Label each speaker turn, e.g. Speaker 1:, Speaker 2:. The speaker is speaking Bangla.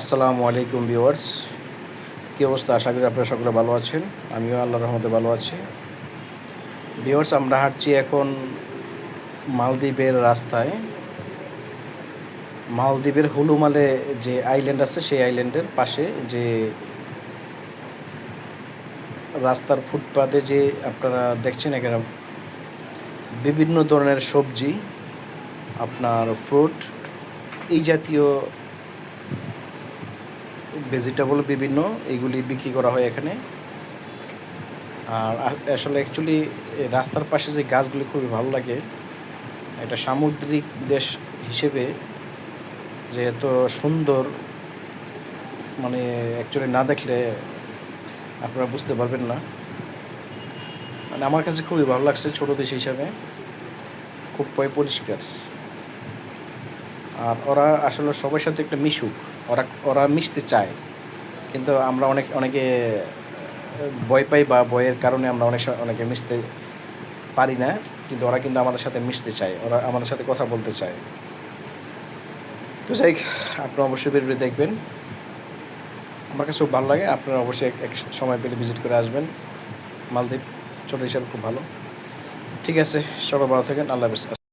Speaker 1: আসসালামু আলাইকুম ভিওয়ার্স কী অবস্থা? আশা করি আপনারা সকলে ভালো আছেন। আমিও আল্লাহ রহমতে ভালো আছি। ভিউয়ার্স, আমরা হাঁটছি এখন মালদ্বীপের রাস্তায়। মালদ্বীপের হুলুমালে যে আইল্যান্ড আছে, সেই আইল্যান্ডের পাশে যে রাস্তার ফুটপাতে যে আপনারা দেখছেন এখানে বিভিন্ন ধরনের সবজি, আপনার ফ্রুট এই জাতীয় ভেজিটেবল বিভিন্ন এইগুলি বিক্রি করা হয় এখানে। আর আসলে অ্যাকচুয়ালি রাস্তার পাশে যে গাছগুলি খুবই ভালো লাগে, এটা সামুদ্রিক দেশ হিসেবে যে এত সুন্দর মানে অ্যাকচুয়ালি না দেখলে আপনারা বুঝতে পারবেন না। মানে আমার কাছে খুবই ভালো লাগছে ছোটো দেশ হিসাবে, খুব পরিষ্কার আর ওরা আসলে সবার সাথে একটা মিশুক। ওরা ওরা মিশতে চায়। কিন্তু আমরা অনেক অনেকে ভয় পাই বা ভয়ের কারণে আমরা অনেক অনেকে মিশতে পারি না। কিন্তু ওরা কিন্তু আমাদের সাথে মিশতে চায়। ওরা আমাদের সাথে কথা বলতে চায়। তো যাই হোক, আপনারা অবশ্যই বেরোবে দেখবেন। আমার কাছে খুব ভালো লাগে। আপনারা অবশ্যই এক সময় পেলে ভিজিট করে আসবেন। মালদ্বীপ ছোটো হিসাবে খুব ভালো। ঠিক আছে সবাই ভালো থাকেন। আল্লাহ হাফেজ।